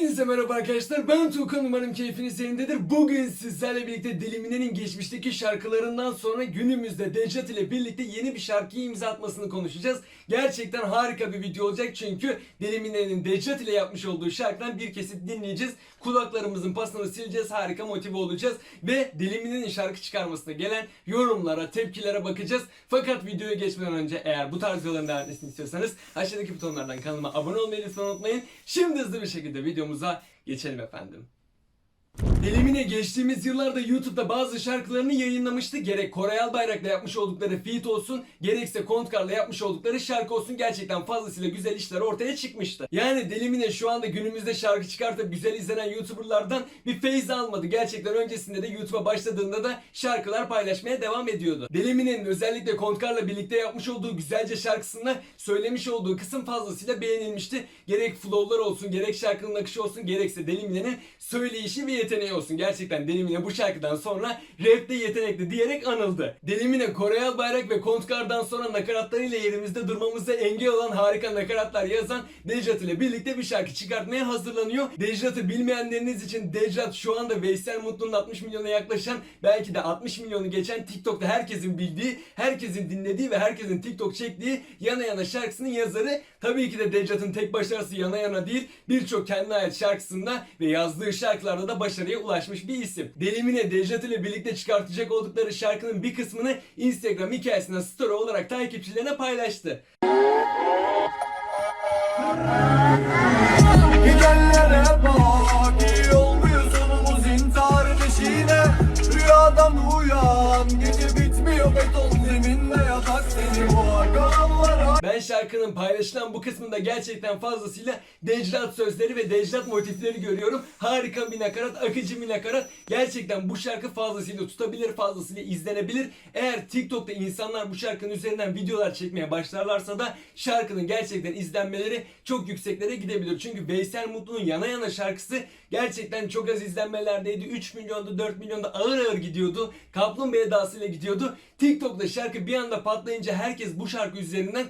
Hepinize merhaba arkadaşlar. Ben Tuğkan umarım keyfiniz yerindedir. Bugün sizlerle birlikte Delimine'nin geçmişteki şarkılarından sonra günümüzde Decat ile birlikte yeni bir şarkıyı imza atmasını konuşacağız. Gerçekten harika bir video olacak çünkü Delimine'nin Decat ile yapmış olduğu şarkıdan bir kesit dinleyeceğiz. Kulaklarımızın pasını sileceğiz. Harika motive olacağız. Ve Delimine'nin şarkı çıkarmasına gelen yorumlara, tepkilere bakacağız. Fakat videoya geçmeden önce eğer bu tarz videoların devam etmesini istiyorsanız aşağıdaki butonlardan kanalıma abone olmayı lütfen unutmayın. Şimdi hızlı bir şekilde videomuza geçelim efendim. Elimine geçtiğimiz yıllarda YouTube'da bazı şarkılarını yayınlamıştı. Gerek Koray Albayrak'la yapmış oldukları feat olsun, gerekse Kontkar'la yapmış oldukları şarkı olsun gerçekten fazlasıyla güzel işler ortaya çıkmıştı. Yani Delimine şu anda günümüzde şarkı çıkartıp güzel izlenen YouTuber'lardan bir feyz almadı. Gerçekten öncesinde de YouTube'a başladığında da şarkılar paylaşmaya devam ediyordu. Delimine'nin özellikle Kontkar'la birlikte yapmış olduğu güzelce şarkısında söylemiş olduğu kısım fazlasıyla beğenilmişti. Gerek flow'lar olsun, gerek şarkının akışı olsun, gerekse Delimine'nin söyleyişi ve yeteneği olsun. Gerçekten Delimine bu şarkıdan sonra rapte yetenekli diyerek anıldı. Delimine Kore Albayrak ve Kontkar'dan sonra nakaratlarıyla yerimizde durmamıza engel olan harika nakaratlar yazan Dejat ile birlikte bir şarkı çıkartmaya hazırlanıyor. Dejat'ı bilmeyenleriniz için Dejat şu anda Veysel Mutlu'nun 60 milyona yaklaşan belki de 60 milyonu geçen TikTok'ta herkesin bildiği, herkesin dinlediği ve herkesin TikTok çektiği Yana Yana şarkısının yazarı. Tabii ki de Dejat'ın tek başarısı Yana Yana değil birçok kendine ait şarkısında ve yazdığı şarkılarda da başarıya ulaşmış bir isim. Delimine Dejat ile birlikte çıkartacak oldukları şarkının bir kısmını Instagram hikayesine story olarak takipçilerine paylaştı. Rüyadan uyan gece bitmiyor beton zeminde yatak seni boğar karanlara Ben şarkının paylaşılan bu kısmında gerçekten fazlasıyla Declat sözleri ve Declat motifleri görüyorum. Harika bir nakarat, akıcı bir nakarat. Gerçekten bu şarkı fazlasıyla tutabilir, fazlasıyla izlenebilir. Eğer TikTok'ta insanlar bu şarkının üzerinden videolar çekmeye başlarlarsa da şarkının gerçekten izlenmeleri çok yükseklere gidebilir. Çünkü Veysel Mutlu'nun Yana Yana şarkısı gerçekten çok az izlenmelerdeydi. 3 milyonda 4 milyonda ağır ağır gidiyordu. Kaplumbağa edasıyla gidiyordu. TikTok'ta şarkı bir anda patlayınca herkes bu şarkı üzerinden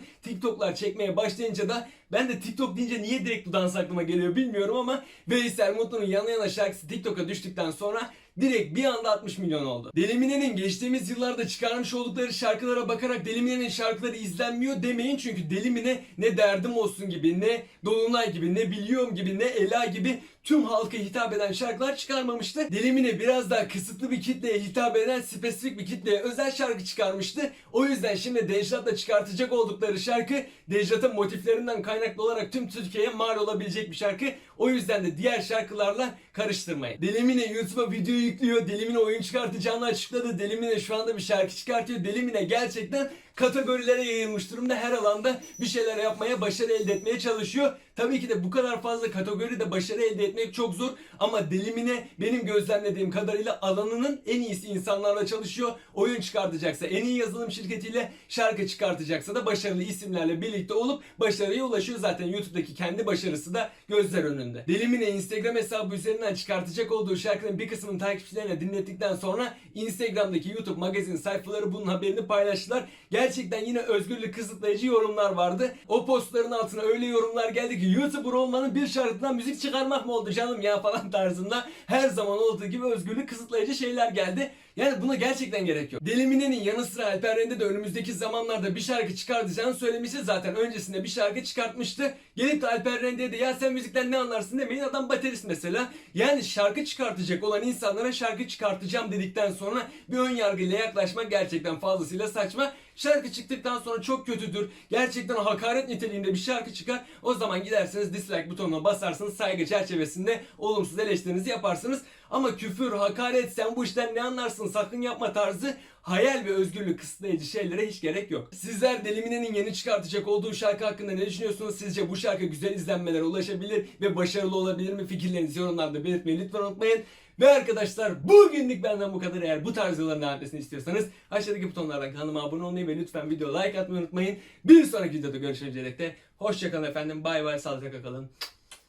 TikTok'lar çekmeye başlayınca da ben de TikTok deyince niye direkt bu dans aklıma geliyor bilmiyorum ama Veysel Mutlu'nun Yana Yana şarkısı TikTok'a düştükten sonra direkt bir anda 60 milyon oldu. Delimine'nin geçtiğimiz yıllarda çıkarmış oldukları şarkılara bakarak Delimine'nin şarkıları izlenmiyor demeyin çünkü Delimine ne derdim olsun gibi ne Dolunay gibi ne biliyorum gibi ne Ela gibi tüm halka hitap eden şarkılar çıkarmamıştı. Delimine biraz daha kısıtlı bir kitleye hitap eden spesifik bir kitleye özel şarkı çıkarmıştı. O yüzden şimdi Dejlat'la çıkartacak oldukları şarkı Dejlat'ın motiflerinden kaynaklı olarak tüm Türkiye'ye mal olabilecek bir şarkı. O yüzden de diğer şarkılarla karıştırmayın. Delimine YouTube'a video yüklüyor. Delimine oyun çıkartacağını açıkladı. Delimine şu anda bir şarkı çıkartıyor. Delimine gerçekten kategorilere yayılmış durumda. Her alanda bir şeyler yapmaya, başarı elde etmeye çalışıyor. Tabii ki de bu kadar fazla kategoride başarı elde etmek çok zor. Ama Delimine benim gözlemlediğim kadarıyla alanının en iyisi insanlarla çalışıyor. Oyun çıkartacaksa en iyi yazılım şirketiyle şarkı çıkartacaksa da başarılı isimlerle birlikte olup başarıya ulaşıyor. Zaten YouTube'daki kendi başarısı da gözler önünde. Delimine Instagram hesabı üzerinden çıkartacak olduğu şarkının bir kısmını takipçilerine dinlettikten sonra Instagram'daki YouTube magazin sayfaları bunun haberini paylaştılar. Gerçekten yine özgürlük kısıtlayıcı yorumlar vardı. O postların altına öyle yorumlar geldi ki YouTuber olmanın bir şarkıdan müzik çıkarmak mı oldu canım ya falan tarzında her zaman olduğu gibi özgürlük kısıtlayıcı şeyler geldi. Yani buna gerçekten gerek yok. Delimine'nin yanı sıra Alper Rende de önümüzdeki zamanlarda bir şarkı çıkartacağını söylemişti. Zaten öncesinde bir şarkı çıkartmıştı. Gelip de Alper Rende'ye de ya sen müzikten ne anlarsın demeyin adam baterist mesela. Yani şarkı çıkartacak olan insanlara şarkı çıkartacağım dedikten sonra bir ön yargıyla yaklaşmak gerçekten fazlasıyla saçma. Şarkı çıktıktan sonra çok kötüdür. Gerçekten hakaret niteliğinde bir şarkı çıkar. O zaman giderseniz dislike butonuna basarsınız. Saygı çerçevesinde olumsuz eleştirinizi yaparsınız. Ama küfür, hakaret, sen bu işten ne anlarsın sakın yapma tarzı hayal ve özgürlük kısıtlayıcı şeylere hiç gerek yok. Sizler Delimine'nin yeni çıkartacak olduğu şarkı hakkında ne düşünüyorsunuz? Sizce bu şarkı güzel izlenmelere ulaşabilir ve başarılı olabilir mi? Fikirlerinizi yorumlarda belirtmeyi lütfen unutmayın. Ve arkadaşlar bugünlük benden bu kadar. Eğer bu tarz videoların devam etmesini istiyorsanız aşağıdaki butonlardan kanalıma abone olmayı ve lütfen video like atmayı unutmayın. Bir sonraki videoda görüşmek üzere. Hoşçakalın efendim. Bay bay sağlıcakla kalın.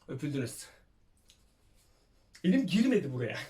Öpüldünüz. Elim girmedi buraya.